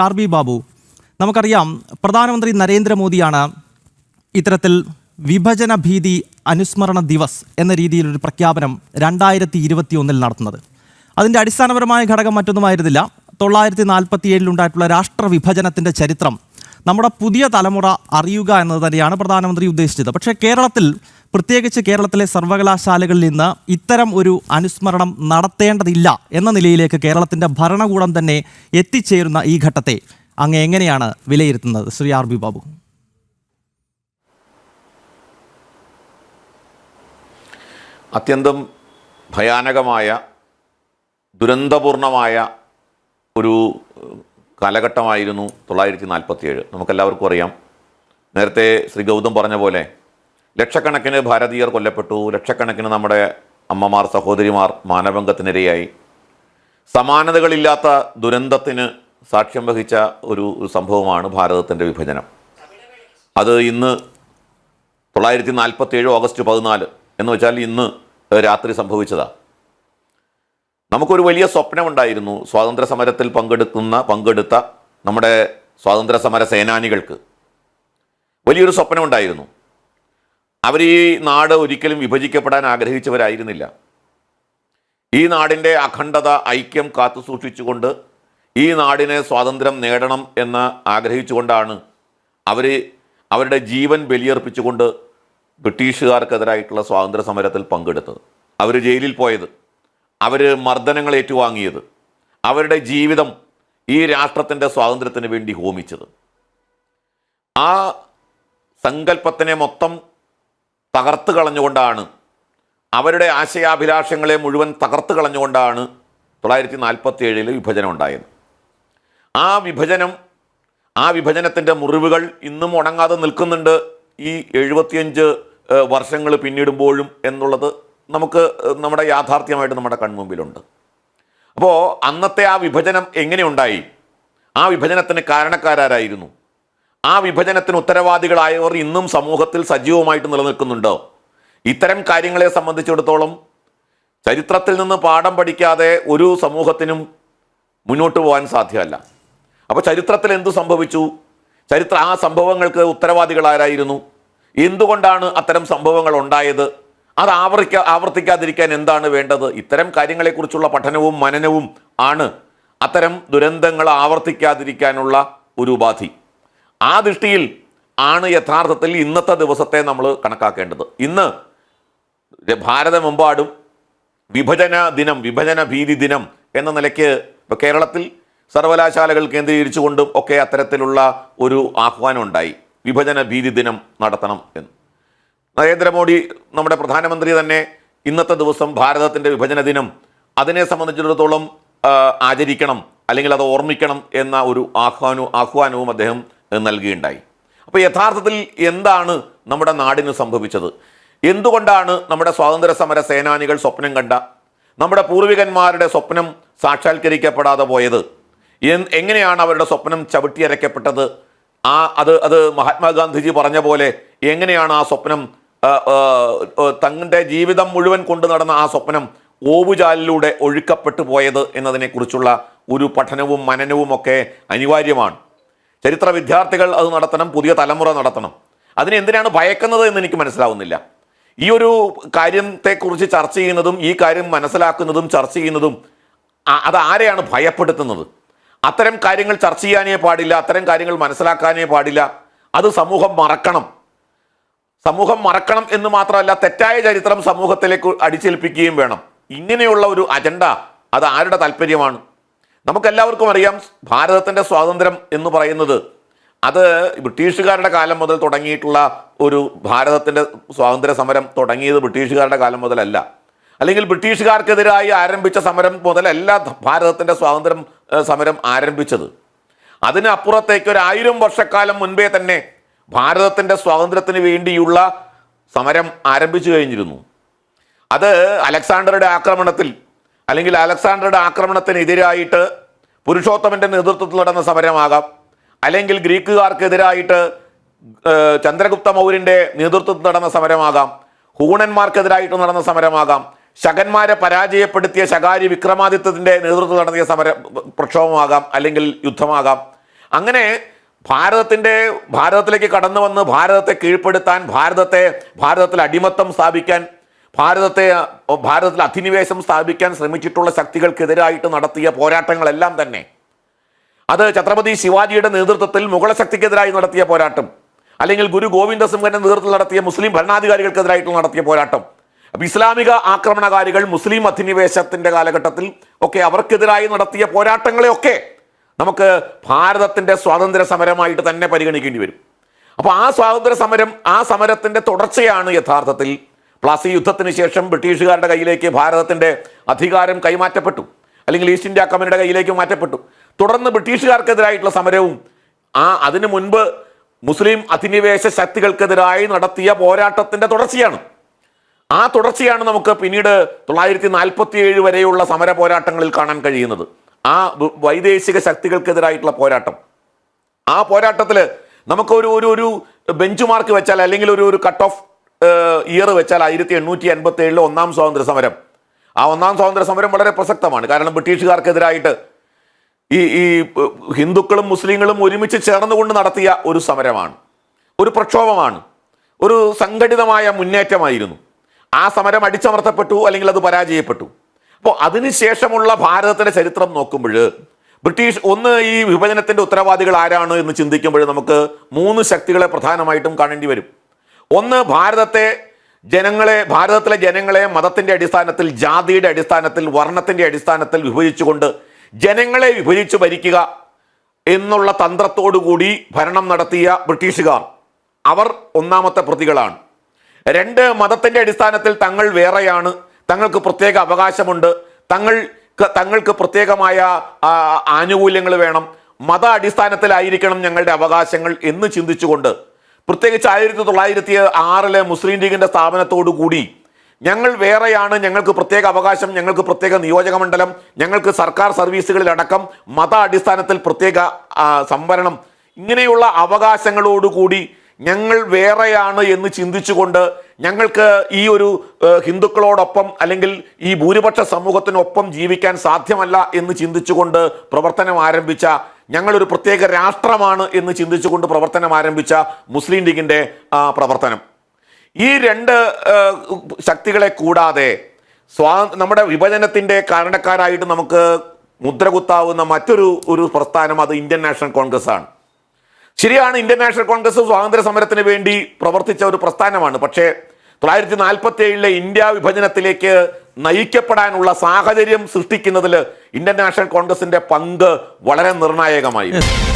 R B Babu നമുക്കറിയാം പ്രധാനമന്ത്രി നരേന്ദ്രമോദിയാണ് ഇത്തരത്തിൽ വിഭജന ഭീതി അനുസ്മരണ ദിവസ് എന്ന രീതിയിലൊരു പ്രഖ്യാപനം രണ്ടായിരത്തി ഇരുപത്തി ഒന്നിൽ നടത്തുന്നത്. അതിന്റെ അടിസ്ഥാനപരമായ ഘടകം മറ്റൊന്നുമായിരുന്നില്ല തൊള്ളായിരത്തി നാൽപ്പത്തി ഏഴിലുണ്ടായിട്ടുള്ള രാഷ്ട്ര വിഭജനത്തിന്റെ ചരിത്രം നമ്മുടെ പുതിയ തലമുറ അറിയുക എന്നത് തന്നെയാണ് പ്രധാനമന്ത്രി ഉദ്ദേശിച്ചത്. പക്ഷേ കേരളത്തിൽ പ്രത്യേകിച്ച് കേരളത്തിലെ സർവകലാശാലകളിൽ നിന്ന് ഇത്തരം ഒരു അനുസ്മരണം നടത്തേണ്ടതില്ല എന്ന നിലയിലേക്ക് കേരളത്തിന്റെ ഭരണകൂടം തന്നെ എത്തിച്ചേരുന്ന ഈ ഘട്ടത്തെ അങ്ങ് എങ്ങനെയാണ് വിലയിരുത്തുന്നത്? Shri R B Babu. അത്യന്തം ഭയാനകമായ ദുരന്തപൂർണമായ ഒരു കാലഘട്ടമായിരുന്നു തൊള്ളായിരത്തി നാൽപ്പത്തിയേഴ് നമുക്കെല്ലാവർക്കും അറിയാം. നേരത്തെ ശ്രീ ഗൗതം പറഞ്ഞ പോലെ ലക്ഷക്കണക്കിന് ഭാരതീയർ കൊല്ലപ്പെട്ടു. ലക്ഷക്കണക്കിന് നമ്മുടെ അമ്മമാർ സഹോദരിമാർ മാനഭംഗത്തിനിരയായി. സമാനതകളില്ലാത്ത ദുരന്തത്തിന് സാക്ഷ്യം വഹിച്ച ഒരു സംഭവമാണ് ഭാരതത്തിന്റെ വിഭജനം. അത് ഇന്ന് തൊള്ളായിരത്തി നാൽപ്പത്തി ഏഴ് ഓഗസ്റ്റ് പതിനാല് എന്ന് വെച്ചാൽ ഇന്ന് രാത്രി സംഭവിച്ചതാണ് നമുക്കൊരു വലിയ സ്വപ്നമുണ്ടായിരുന്നു. സ്വാതന്ത്ര്യ സമരത്തിൽ പങ്കെടുക്കുന്ന പങ്കെടുത്ത നമ്മുടെ സ്വാതന്ത്ര്യ സമര സേനാനികൾക്ക് വലിയൊരു സ്വപ്നമുണ്ടായിരുന്നു. അവർ ഈ നാട് ഒരിക്കലും വിഭജിക്കപ്പെടാൻ ആഗ്രഹിച്ചവരായിരുന്നില്ല. ഈ നാടിന്റെ അഖണ്ഡത ഐക്യം കാത്തു സൂക്ഷിച്ചുകൊണ്ട് ഈ നാടിനെ സ്വാതന്ത്ര്യം നേടണം എന്ന് ആഗ്രഹിച്ചുകൊണ്ടാണ് അവർ അവരുടെ ജീവൻ ബലിയർപ്പിച്ചുകൊണ്ട് ബ്രിട്ടീഷുകാർക്കെതിരായിട്ടുള്ള സ്വാതന്ത്ര്യ സമരത്തിൽ പങ്കെടുത്തത്. അവർ ജയിലിൽ പോയത് അവർ മർദ്ദനങ്ങൾ ഏറ്റുവാങ്ങിയത് അവരുടെ ജീവിതം ഈ രാഷ്ട്രത്തിന്റെ സ്വാതന്ത്ര്യത്തിന് വേണ്ടി ഹോമിച്ചത്. ആ സങ്കല്പത്തിനെ മൊത്തം തകർത്ത് കളഞ്ഞുകൊണ്ടാണ്. അവരുടെ ആശയാഭിലാഷങ്ങളെ മുഴുവൻ തകർത്ത് കളഞ്ഞുകൊണ്ടാണ് തൊള്ളായിരത്തി നാൽപ്പത്തി ഏഴിൽ വിഭജനം ഉണ്ടായത്. ആ വിഭജനം ആ വിഭജനത്തിന്റെ മുറിവുകൾ ഇന്നും ഉണങ്ങാതെ നിൽക്കുന്നുണ്ട്. ഈ എഴുപത്തിയഞ്ച് വർഷങ്ങൾ പിന്നിടുമ്പോഴും എന്നുള്ളത് നമുക്ക് നമ്മുടെ യാഥാർത്ഥ്യമായിട്ട് നമ്മുടെ കൺമുമ്പിലുണ്ട്. അപ്പോൾ അന്നത്തെ ആ വിഭജനം എങ്ങനെയുണ്ടായി ആ വിഭജനത്തിന് കാരണക്കാരാരായിരുന്നു? ആ വിഭജനത്തിന് ഉത്തരവാദികളായവർ ഇന്നും സമൂഹത്തിൽ സജീവമായിട്ട് നിലനിൽക്കുന്നുണ്ടോ. ഇത്തരം കാര്യങ്ങളെ സംബന്ധിച്ചിടത്തോളം ചരിത്രത്തിൽ നിന്ന് പാഠം പഠിക്കാതെ ഒരു സമൂഹത്തിനും മുന്നോട്ട് പോകാൻ സാധ്യമല്ല. അപ്പോൾ ചരിത്രത്തിൽ എന്തു സംഭവിച്ചു? ചരിത്ര ആ സംഭവങ്ങൾക്ക് ഉത്തരവാദികളാരായിരുന്നു? എന്തുകൊണ്ടാണ് അത്തരം സംഭവങ്ങൾ ഉണ്ടായത്? അത് ആവർത്തിക്ക ആവർത്തിക്കാതിരിക്കാൻ എന്താണ് വേണ്ടത്? ഇത്തരം കാര്യങ്ങളെക്കുറിച്ചുള്ള പഠനവും മനനവും ആണ് അത്തരം ദുരന്തങ്ങൾ ആവർത്തിക്കാതിരിക്കാനുള്ള ഒരു ഉപാധി. ആ ദൃഷ്ടിയിൽ ആണ് യഥാർത്ഥത്തിൽ ഇന്നത്തെ ദിവസത്തെ നമ്മൾ കണക്കാക്കേണ്ടത്. ഇന്ന് ഭാരതമെമ്പാടും വിഭജന ദിനം വിഭജന ഭീതി ദിനം എന്ന നിലയ്ക്ക് ഇപ്പോൾ കേരളത്തിൽ സർവകലാശാലകൾ കേന്ദ്രീകരിച്ചുകൊണ്ടും ഒക്കെ അത്തരത്തിലുള്ള ഒരു ആഹ്വാനം ഉണ്ടായി വിഭജന ഭീതി ദിനം നടത്തണം എന്ന്. നരേന്ദ്രമോദി നമ്മുടെ പ്രധാനമന്ത്രി തന്നെ ഇന്നത്തെ ദിവസം ഭാരതത്തിന്റെ വിഭജന ദിനം അതിനെ സംബന്ധിച്ചിടത്തോളം ആചരിക്കണം അല്ലെങ്കിൽ അത് ഓർമ്മിക്കണം എന്ന ഒരു ആഹ്വാനവും ആഹ്വാനവും അദ്ദേഹം നൽകുകയുണ്ടായി. അപ്പോൾ യഥാർത്ഥത്തിൽ എന്താണ് നമ്മുടെ നാടിന് സംഭവിച്ചത്? എന്തുകൊണ്ടാണ് നമ്മുടെ സ്വാതന്ത്ര്യ സമര സേനാനികൾ സ്വപ്നം കണ്ട നമ്മുടെ പൂർവികന്മാരുടെ സ്വപ്നം സാക്ഷാത്കരിക്കപ്പെടാതെ പോയത്? എങ്ങനെയാണ് അവരുടെ സ്വപ്നം ചവിട്ടിയരയ്ക്കപ്പെട്ടത്? ആ അത് അത് മഹാത്മാഗാന്ധിജി പറഞ്ഞ പോലെ എങ്ങനെയാണ് ആ സ്വപ്നം തങ്ങളുടെ ജീവിതം മുഴുവൻ കൊണ്ടു നടന്ന ആ സ്വപ്നം ഓവുചാലിലൂടെ ഒഴുക്കപ്പെട്ടു പോയത് എന്നതിനെക്കുറിച്ചുള്ള ഒരു പഠനവും മനനവും ഒക്കെ അനിവാര്യമാണ്. ചരിത്ര വിദ്യാർത്ഥികൾ അത് നടത്തണം പുതിയ തലമുറ നടത്തണം. അതിനെ എന്തിനാണ് ഭയക്കുന്നത് എന്ന് എനിക്ക് മനസ്സിലാവുന്നില്ല. ഈ ഒരു കാര്യത്തെക്കുറിച്ച് ചർച്ച ചെയ്യുന്നതും ഈ കാര്യം മനസ്സിലാക്കുന്നതും ചർച്ച ചെയ്യുന്നതും അത് ആരെയാണ് ഭയപ്പെടുത്തുന്നത്? അത്തരം കാര്യങ്ങൾ ചർച്ച ചെയ്യാനേ പാടില്ല അത്തരം കാര്യങ്ങൾ മനസ്സിലാക്കാനേ പാടില്ല. അത് സമൂഹം മറക്കണം. സമൂഹം മറക്കണം എന്ന് മാത്രമല്ല തെറ്റായ ചരിത്രം സമൂഹത്തിലേക്ക് അടിച്ചേൽപ്പിക്കുകയും വേണം. ഇങ്ങനെയുള്ള ഒരു അജണ്ട അത് ആരുടെ താല്പര്യമാണ്? നമുക്കെല്ലാവർക്കും അറിയാം ഭാരതത്തിന്റെ സ്വാതന്ത്ര്യം എന്ന് പറയുന്നത് അത് ബ്രിട്ടീഷുകാരുടെ കാലം മുതൽ തുടങ്ങിയിട്ടുള്ള ഒരു ഭാരതത്തിന്റെ സ്വാതന്ത്ര്യ സമരം തുടങ്ങിയത് ബ്രിട്ടീഷുകാരുടെ കാലം മുതലല്ല. അല്ലെങ്കിൽ ബ്രിട്ടീഷുകാർക്കെതിരായി ആരംഭിച്ച സമരം മുതലല്ല ഭാരതത്തിന്റെ സ്വാതന്ത്ര്യം സമരം ആരംഭിച്ചത്. അതിനപ്പുറത്തേക്ക് ഒരു ആയിരം വർഷക്കാലം മുൻപേ തന്നെ ഭാരതത്തിന്റെ സ്വാതന്ത്ര്യത്തിന് വേണ്ടിയുള്ള സമരം ആരംഭിച്ചു കഴിഞ്ഞിരുന്നു. അത് അലക്സാണ്ടറുടെ ആക്രമണത്തിൽ അല്ലെങ്കിൽ അലക്സാണ്ടറുടെ ആക്രമണത്തിനെതിരായിട്ട് പുരുഷോത്തമന്റെ നേതൃത്വത്തിൽ നടന്ന സമരമാകാം. അല്ലെങ്കിൽ ഗ്രീക്കുകാർക്കെതിരായിട്ട് ചന്ദ്രഗുപ്ത മൗര്യന്റെ നേതൃത്വത്തിൽ നടന്ന സമരമാകാം. ഹൂണന്മാർക്കെതിരായിട്ട് നടന്ന സമരമാകാം. ശകന്മാരെ പരാജയപ്പെടുത്തിയ ശകാരി വിക്രമാദിത്യത്തിന്റെ നേതൃത്വത്തിൽ നടത്തിയ സമര പ്രക്ഷോഭമാകാം അല്ലെങ്കിൽ യുദ്ധമാകാം. അങ്ങനെ ഭാരതത്തിന്റെ ഭാരതത്തിലേക്ക് കടന്നു വന്ന് ഭാരതത്തെ കീഴ്പ്പെടുത്താൻ ഭാരതത്തെ ഭാരതത്തിൽ അടിമത്തം സ്ഥാപിക്കാൻ ഭാരതത്തെ ഭാരതത്തിൽ അധിനിവേശം സ്ഥാപിക്കാൻ ശ്രമിച്ചിട്ടുള്ള ശക്തികൾക്കെതിരായിട്ട് നടത്തിയ പോരാട്ടങ്ങളെല്ലാം തന്നെ. അത് ഛത്രപതി ശിവാജിയുടെ നേതൃത്വത്തിൽ മുഗള ശക്തിക്കെതിരായി നടത്തിയ പോരാട്ടം. അല്ലെങ്കിൽ ഗുരു ഗോവിന്ദ സിംഹന്റെ നേതൃത്വത്തിൽ നടത്തിയ മുസ്ലിം ഭരണാധികാരികൾക്കെതിരായിട്ട് നടത്തിയ പോരാട്ടം. അപ്പം ഇസ്ലാമിക ആക്രമണകാരികൾ മുസ്ലിം അധിനിവേശത്തിന്റെ കാലഘട്ടത്തിൽ ഒക്കെ അവർക്കെതിരായി നടത്തിയ പോരാട്ടങ്ങളെയൊക്കെ നമുക്ക് ഭാരതത്തിന്റെ സ്വാതന്ത്ര്യ സമരമായിട്ട് തന്നെ പരിഗണിക്കേണ്ടി വരും. അപ്പോൾ ആ സ്വാതന്ത്ര്യ സമരം ആ സമരത്തിന്റെ തുടർച്ചയാണ് യഥാർത്ഥത്തിൽ പ്ലാസി യുദ്ധത്തിന് ശേഷം ബ്രിട്ടീഷുകാരുടെ കയ്യിലേക്ക് ഭാരതത്തിന്റെ അധികാരം കൈമാറ്റപ്പെട്ടു. അല്ലെങ്കിൽ ഈസ്റ്റ് ഇന്ത്യ കമ്പനിയുടെ കയ്യിലേക്ക് മാറ്റപ്പെട്ടു. തുടർന്ന് ബ്രിട്ടീഷുകാർക്കെതിരായിട്ടുള്ള സമരവും ആ അതിനു മുൻപ് മുസ്ലിം അധിനിവേശ ശക്തികൾക്കെതിരായി നടത്തിയ പോരാട്ടത്തിന്റെ തുടർച്ചയാണ്. ആ തുടർച്ചയാണ് നമുക്ക് പിന്നീട് തൊള്ളായിരത്തി നാൽപ്പത്തി ഏഴ് വരെയുള്ള സമര പോരാട്ടങ്ങളിൽ കാണാൻ കഴിയുന്നത്. ആ വൈദേശിക ശക്തികൾക്കെതിരായിട്ടുള്ള പോരാട്ടം. ആ പോരാട്ടത്തിൽ നമുക്ക് ഒരു ഒരു ബെഞ്ച് മാർക്ക് വെച്ചാൽ അല്ലെങ്കിൽ ഒരു ഒരു കട്ട് ഓഫ് ഇയർ വെച്ചാൽ ആയിരത്തി എണ്ണൂറ്റി എൺപത്തി ഏഴിലെ ഒന്നാം സ്വാതന്ത്ര്യ സമരം ആ ഒന്നാം സ്വാതന്ത്ര്യ സമരം വളരെ പ്രസക്തമാണ്. കാരണം ബ്രിട്ടീഷുകാർക്കെതിരായിട്ട് ഈ ഈ ഹിന്ദുക്കളും മുസ്ലിങ്ങളും ഒരുമിച്ച് ചേർന്നുകൊണ്ട് നടത്തിയ ഒരു സമരമാണ്. ഒരു പ്രക്ഷോഭമാണ്. ഒരു സംഘടിതമായ മുന്നേറ്റമായിരുന്നു. ആ സമരം അടിച്ചമർത്തപ്പെട്ടു അല്ലെങ്കിൽ അത് പരാജയപ്പെട്ടു. അപ്പോൾ അതിനുശേഷമുള്ള ഭാരതത്തിന്റെ ചരിത്രം നോക്കുമ്പോൾ ബ്രിട്ടീഷ് ഒന്ന് ഈ വിഭജനത്തിന്റെ ഉത്തരവാദികൾ ആരാണ് എന്ന് ചിന്തിക്കുമ്പോൾ നമുക്ക് മൂന്ന് ശക്തികളെ പ്രധാനമായിട്ടും കാണേണ്ടി വരും. ഒന്ന് ഭാരതത്തെ ജനങ്ങളെ ഭാരതത്തിലെ ജനങ്ങളെ മതത്തിന്റെ അടിസ്ഥാനത്തിൽ ജാതിയുടെ അടിസ്ഥാനത്തിൽ വർണത്തിന്റെ അടിസ്ഥാനത്തിൽ വിഭജിച്ചുകൊണ്ട് ജനങ്ങളെ വിഭജിച്ചു ഭരിക്കുക എന്നുള്ള തന്ത്രത്തോടുകൂടി ഭരണം നടത്തിയ ബ്രിട്ടീഷുകാർ. അവർ ഒന്നാമത്തെ പ്രതികളാണ്. രണ്ട് മതത്തിന്റെ അടിസ്ഥാനത്തിൽ തങ്ങൾ വേറെയാണ്. തങ്ങൾക്ക് പ്രത്യേക അവകാശമുണ്ട്. തങ്ങൾ തങ്ങൾക്ക് പ്രത്യേകമായ ആനുകൂല്യങ്ങൾ വേണം. മത അടിസ്ഥാനത്തിലായിരിക്കണം ഞങ്ങളുടെ അവകാശങ്ങൾ എന്ന് ചിന്തിച്ചുകൊണ്ട് പ്രത്യേകിച്ച് ആയിരത്തി തൊള്ളായിരത്തി ആറിലെ മുസ്ലിം ലീഗിന്റെ സ്ഥാപനത്തോടു കൂടി ഞങ്ങൾ വേറെയാണ് ഞങ്ങൾക്ക് പ്രത്യേക അവകാശം ഞങ്ങൾക്ക് പ്രത്യേക നിയോജക മണ്ഡലം ഞങ്ങൾക്ക് സർക്കാർ സർവീസുകളിലടക്കം മത അടിസ്ഥാനത്തിൽ പ്രത്യേക സംവരണം. ഇങ്ങനെയുള്ള അവകാശങ്ങളോടുകൂടി ഞങ്ങൾ വേറെയാണ് എന്ന് ചിന്തിച്ചുകൊണ്ട് ഞങ്ങൾക്ക് ഈ ഒരു ഹിന്ദുക്കളോടൊപ്പം അല്ലെങ്കിൽ ഈ ഭൂരിപക്ഷ സമൂഹത്തിനൊപ്പം ജീവിക്കാൻ സാധ്യമല്ല എന്ന് ചിന്തിച്ചുകൊണ്ട് പ്രവർത്തനം ആരംഭിച്ച ഞങ്ങളൊരു പ്രത്യേക രാഷ്ട്രമാണ് എന്ന് ചിന്തിച്ചുകൊണ്ട് പ്രവർത്തനം ആരംഭിച്ച മുസ്ലിം ലീഗിന്റെ പ്രവർത്തനം. ഈ രണ്ട് ശക്തികളെ കൂടാതെ സ്വാ നമ്മുടെ വിഭജനത്തിന്റെ കാരണക്കാരായിട്ട് നമുക്ക് മുദ്രകുത്താവുന്ന മറ്റൊരു ഒരു പ്രസ്ഥാനം അത് ഇന്ത്യൻ നാഷണൽ കോൺഗ്രസ് ആണ്. ശരിയാണ് ഇന്ത്യൻ നാഷണൽ കോൺഗ്രസ് സ്വാതന്ത്ര്യ സമരത്തിന് വേണ്ടി പ്രവർത്തിച്ച ഒരു പ്രസ്ഥാനമാണ്. പക്ഷേ തൊള്ളായിരത്തി നാൽപ്പത്തി ഏഴിലെ ഇന്ത്യ വിഭജനത്തിലേക്ക് നയിക്കപ്പെടാനുള്ള സാഹചര്യം സൃഷ്ടിക്കുന്നതിൽ ഇന്ത്യൻ നാഷണൽ കോൺഗ്രസിന്റെ പങ്ക് വളരെ നിർണായകമായിരുന്നു.